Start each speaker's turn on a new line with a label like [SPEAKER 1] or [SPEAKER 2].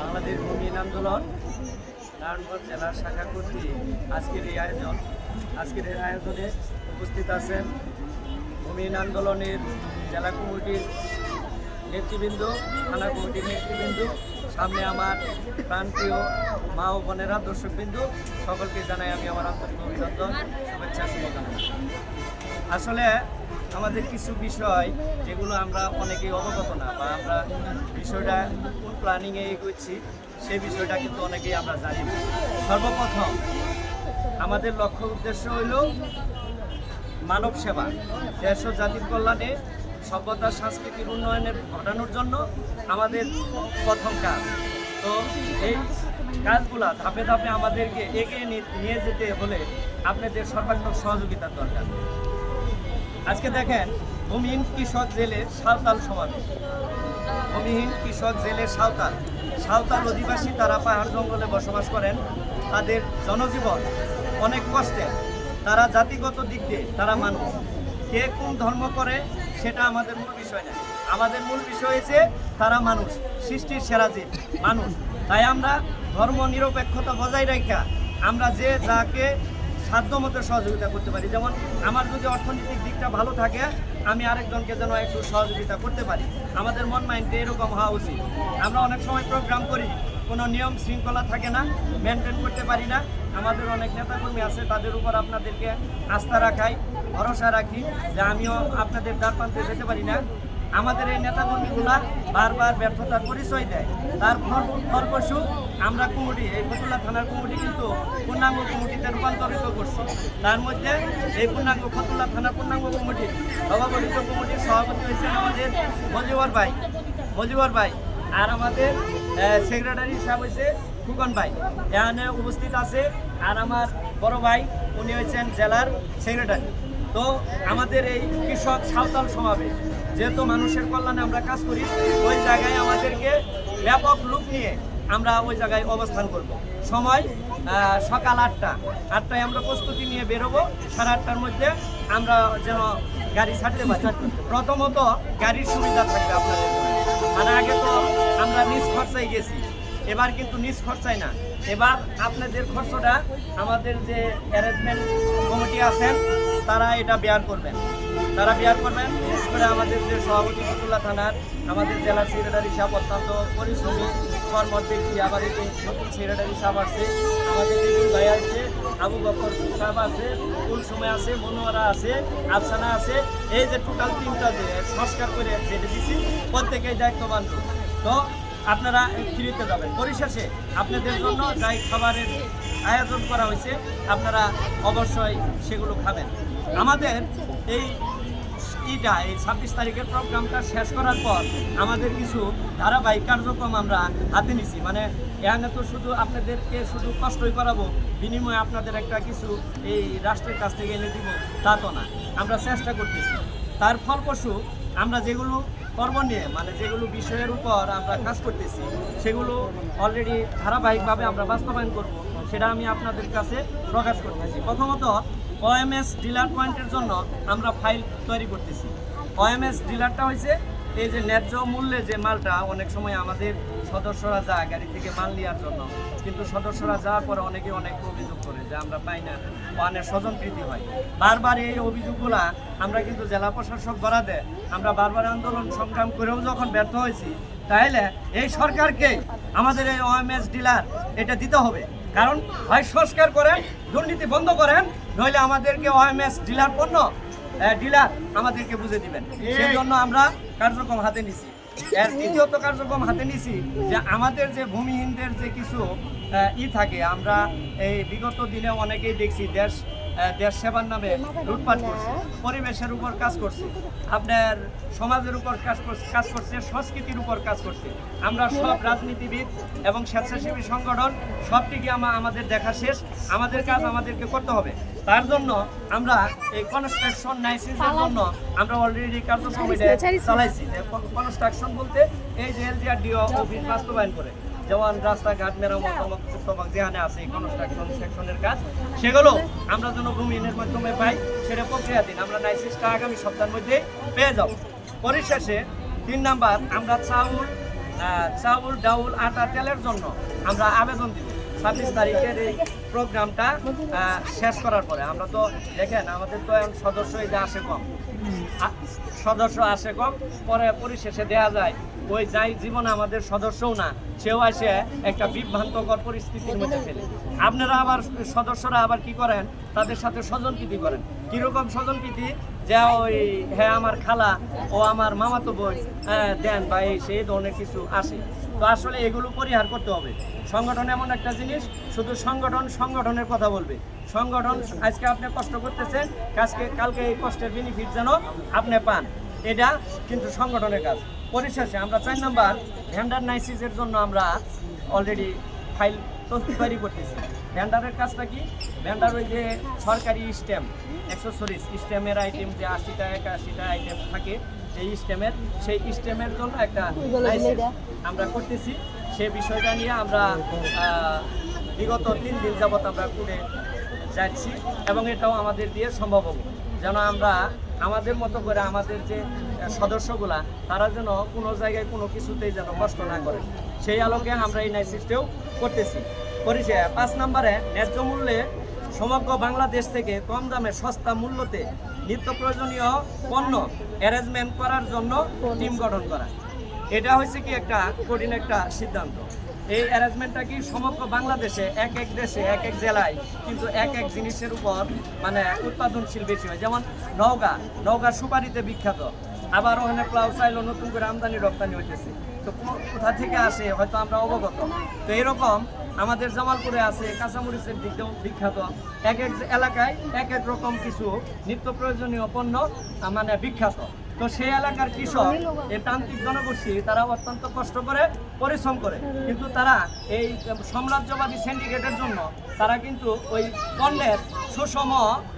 [SPEAKER 1] বাংলাদেশ ভূমিহীন আন্দোলন নারায়ণগঞ্জ জেলার শাখা কর্তৃক আজকের এই আয়োজন। আজকের এই আয়োজনে উপস্থিত আছেন ভূমিহীন আন্দোলনের জেলা কমিটির নেতৃবৃন্দ, থানা কমিটির নেতৃবৃন্দ, সামনে আমার প্রাণপ্রিয় মা ও বোনেরা, দর্শকবৃন্দ, সকলকে জানাই আমি আমার আন্তরিক অভিনন্দন, শুভেচ্ছা, শুভকামনা। আসলে আমাদের কিছু বিষয় যেগুলো আমরা অনেকেই অবগত না বা আমরা বিষয়টা কোন প্ল্যানিংয়ে এগোচ্ছি, সেই বিষয়টা কিন্তু অনেকেই আমরা জানি সর্বপ্রথম, আমাদের লক্ষ্য উদ্দেশ্য হইল মানব সেবা। দেশ ও জাতির কল্যাণে, সভ্যতা, সাংস্কৃতিক উন্নয়নের ঘটানোর জন্য আমাদের প্রথম কাজ। তো এই কাজগুলা ধাপে ধাপে আমাদেরকে এগিয়ে নিয়ে যেতে হলে আপনাদের সর্বাত্মক সহযোগিতার দরকার। আজকে দেখেন ভূমিহীন কৃষক জেলে সাঁওতাল সমাবেশ। ভূমিহীন কৃষক জেলে সাঁওতাল। সাঁওতাল অধিবাসী তারা পাহাড় জঙ্গলে বসবাস করেন। তাদের জনজীবন অনেক কষ্টের তারা জাতিগত দিক দিয়ে তারা মানুষ। কে কোন ধর্ম করে, সেটা আমাদের মূল বিষয় না। আমাদের মূল বিষয় হয়েছে তারা মানুষ, সৃষ্টির সেরা মানুষ। তাই আমরা ধর্ম নিরপেক্ষতা বজায় রাখা আমরা যে যাকে সাধ্যমতো সহযোগিতা করতে পারি। যেমন আমার যদি অর্থনৈতিক দিকটা ভালো থাকে, আমি আরেকজনকে যেন একটু সহযোগিতা করতে পারি। আমাদের মন মাইন্ডে এরকম হওয়া উচিত। আমরা অনেক সময় প্রোগ্রাম করি, কোনো নিয়ম শৃঙ্খলা থাকে না মেনটেন করতে পারি না। আমাদের অনেক নেতাকর্মী আছে, তাদের উপর আপনাদেরকে আস্থা রাখাই, ভরসা রাখি যে আমিও আপনাদের দ্বার প্রান্তে যেতে পারি না। আমাদের এই নেতাকর্মীগুলা বারবার ব্যর্থতার পরিচয় দেয়। তার ফল- ফলপ্রসূ আমরা কমিটি এই ফতুল্লা থানার কমিটি কিন্তু পূর্ণাঙ্গ কমিটিতে রূপান্তরিত করছি। তার মধ্যে এই পূর্ণাঙ্গ ফতুল্লা থানার পূর্ণাঙ্গ কমিটি নবাগঠিত কমিটির সভাপতি হয়েছেন আমাদের মজিবর ভাই। মজিবর ভাই আর আমাদের সেক্রেটারি সাহেব হয়েছে ফুকন ভাই। এখানে উপস্থিত আছে আর আমার বড় ভাই, উনি হয়েছেন জেলার সেক্রেটারি। তো আমাদের এই কৃষক সাঁওতাল সমাবেশ, যেহেতু মানুষের কল্যাণে আমরা কাজ করি, ওই জায়গায় আমাদেরকে ব্যাপক লুক নিয়ে আমরা ওই জায়গায় অবস্থান করব। সময় সকাল আটটা। আটটায় আমরা প্রস্তুতি নিয়ে বেরোবো। সাড়ে আটটার মধ্যে আমরা যেন গাড়ি ছাড়তে পারি। প্রথমত গাড়ির সুবিধা থাকবে আপনাদের। মানে আগে তো আমরা নিজ খরচায় গেছি। এবার কিন্তু নিজ খরচায় না। এবার আপনাদের খরচটা আমাদের যে অ্যারেঞ্জমেন্ট কমিটি আছেন তারা এটা বেয়ার করবেন। তারা বেয়ার করবেন, বিশেষ করে আমাদের যে সভাপতি ফতুল্লা থানার, আমাদের জেলার সেক্রেটারি সাহেব অত্যন্ত পরিশ্রমী কর্মর ব্যক্তি আবার এই নতুন সেক্রেটারি সাহেব আছে আমাদের বিপুল ভাই আছে, আবু বকর সাহেব আছে কুলসময় আছে, মনোয়ারা আছে, আফসানা আছে, এই যে টোটাল তিনটা যে সংস্কার করে যেটা দিছি, প্রত্যেকেই দায়িত্ববান। তো আপনারা ফিরিতে যাবেন। পরিশেষে আপনাদের জন্য যাই খাবারের আয়োজন করা হয়েছে, আপনারা অবশ্যই সেগুলো খাবেন। আমাদের এই ইটা এই ছাব্বিশ তারিখের প্রোগ্রামটা শেষ করার পর আমাদের কিছু ধারাবাহিক কার্যক্রম আমরা হাতে নিছি। মানে এখানে তো শুধু আপনাদেরকে শুধু কষ্টই করাবো, বিনিময়ে আপনাদের একটা কিছু এই রাষ্ট্রের কাছ থেকে এনে দিব, তা তো না। আমরা চেষ্টা করতেছি। তার ফলপ্রসূ আমরা যেগুলো কর্ম নিয়ে মানে যেগুলো বিষয়ের উপর আমরা কাজ করতেছি, সেগুলো অলরেডি ধারাবাহিকভাবে আমরা বাস্তবায়ন করব। সেটা আমি আপনাদের কাছে প্রকাশ করতেছি। প্রথমত ওএমএস ডিলার পয়েন্টের জন্য আমরা ফাইল তৈরি করতেছি। ওএমএস ডিলারটা হয়েছে এই যে ন্যায্য মূল্যে যে মালটা অনেক সময় আমাদের সদস্যরা যায় গাড়ি থেকে মাল নেওয়ার জন্য। কিন্তু সদস্যরা যাওয়ার পরে অনেকে অনেক অভিযোগ করে যে আমরা পাই না, ওয়ানের স্বজনপ্রীতি হয়। বারবার এই অভিযোগগুলা আমরা কিন্তু জেলা প্রশাসক বরাদে আমরা বারবার আন্দোলন সংগ্রাম করেও যখন ব্যর্থ হয়েছি তাহলে এই সরকারকে আমাদের এই ওএমএস ডিলার এটা দিতে হবে। কারণ হয় সংস্কার করেন দুর্নীতি বন্ধ করেন নইলে আমাদেরকে ওএমএস ডিলার পণ্য ডিলার আমাদেরকে বুঝে দিবেন। সেই জন্য আমরা কার্যক্রম হাতে নিছি। এর দ্বিতীয়ত কার্যক্রম হাতে নিছি যে আমাদের যে ভূমিহীনদের যে কিছু ই থাকে আমরা এই বিগত দিনে অনেকেই দেখছি দেশ দেশ সেবার নামে লুটপাট করছে পরিবেশের উপর কাজ করছে আপনার সমাজের উপর কাজ করছে কাজ করছে সংস্কৃতির উপর কাজ করছে। আমরা সব রাজনীতিবিদ এবং স্বেচ্ছাসেবী সংগঠন সবটিকে আমা আমাদের দেখা শেষ আমাদের কাজ আমাদেরকে করতে হবে। তার জন্য আমরা এই কনস্ট্রাকশন নাইসিসের জন্য আমরা অলরেডি কার্যক্রম চালাইছি। কনস্ট্রাকশন বলতে এই যে এলজিআর ডিও অফিস বাস্তবায়ন করে যেমন রাস্তাঘাট মেরামত তমুক যেখানে আছে কনস্ট্রাকশন সেকশনের কাজ, সেগুলো আমরা যেন ভূমিহীনের মাধ্যমে পাই, সেটা প্রক্রিয়াধীন আমরা লাইসেন্সটা আগামী সপ্তাহের মধ্যে পেয়ে যাব। পরিশেষে তিন নাম্বার, আমরা চাউল চাউল, ডাউল, আটা, তেলের জন্য আমরা আবেদন দিব। ছাব্বিশ তারিখের এই প্রোগ্রামটা শেষ করার পরে। আমরা তো দেখেন আমাদের তো এখন সদস্য এই যে আসে কম। সদস্য আসে কম পরে পরিশেষে দেয়া যায়। ওই যাই জীবনে আমাদের সদস্যও না সেও আসে একটা বিভ্রান্তকর পরিস্থিতির মধ্যে ফেলে। আপনারা আবার সদস্যরা আবার কি করেন? তাদের সাথে স্বজন স্বজনপ্রীতি করেন। কীরকম স্বজনপ্রীতি? যে ওই হ্যাঁ আমার খালা ও আমার মামাতো হ্যাঁ, দেন বা এই সেই ধরনের কিছু আসে। তো আসলে এগুলো পরিহার করতে হবে। সংগঠন এমন একটা জিনিস, শুধু সংগঠন সংগঠনের কথা বলবে। সংগঠন আজকে আপনি কষ্ট করতেছেন, কাজকে, কালকে এই কষ্টের বেনিফিট যেন আপনি পান। এটা কিন্তু সংগঠনের কাজ। পরিশেষে আমরা চার নাম্বার ভ্যান্ডার নাইসিসের জন্য আমরা অলরেডি ফাইল তৈরি করতেছি। ভ্যান্ডারের কাজটা কি? ভ্যান্ডার ওই যে সরকারি স্ট্যাম্প অ্যাক্সেসরিজ স্ট্যাম্পের আইটেম যে আশিটা, একাশিটা আইটেম থাকে এই স্টেমের সেই স্টেমের জন্য একটা আমরা করতেছি। সে বিষয়টা নিয়ে আমরা বিগত তিন দিন যাবত আমরা করে যাচ্ছি এবং এটাও আমাদের দিয়ে সম্ভব হবে। যেন আমরা আমাদের মতো করে আমাদের যে সদস্যগুলা তারা যেন কোনো জায়গায় কোনো কিছুতেই যেন কষ্ট না করে। সেই আলোকে আমরা এই নাইসিসটাও করতেছি। করেছে পাঁচ নম্বরে ন্যায্য মূল্যে সমগ্র বাংলাদেশ থেকে কম দামে সস্তা মূল্যতে নিত্য প্রয়োজনীয় পণ্য অ্যারেঞ্জমেন্ট করার জন্য টিম গঠন করা। এটা হয়েছে কি একটা কঠিন একটা সিদ্ধান্ত। এই অ্যারেঞ্জমেন্টটা কি সমগ্র বাংলাদেশে, এক এক দেশে, এক এক জেলায়, কিন্তু এক এক জিনিসের উপর মানে উৎপাদনশীল বেশি হয়। যেমন নওগাঁ নওগাঁ সুপারিতে বিখ্যাত। আবার ওখানে প্লাউ চাইলো নতুন করে আমদানি রপ্তানি হইতেছে। তো কোথা থেকে আসে, হয়তো আমরা অবগত। তো এরকম আমাদের জামালপুরে আছে কাঁচামরিচের দিক বিখ্যাত এক এক এলাকায় এক এক রকম কিছু নিত্য প্রয়োজনীয় পণ্য মানে বিখ্যাত। তো সেই এলাকার কৃষক, এই তান্ত্রিক জনগোষ্ঠী, তারা অত্যন্ত কষ্ট করে পরিশ্রম করে। কিন্তু তারা এই সাম্রাজ্যবাদী সিন্ডিকেটের জন্য তারা কিন্তু ওই পণ্যের সুষম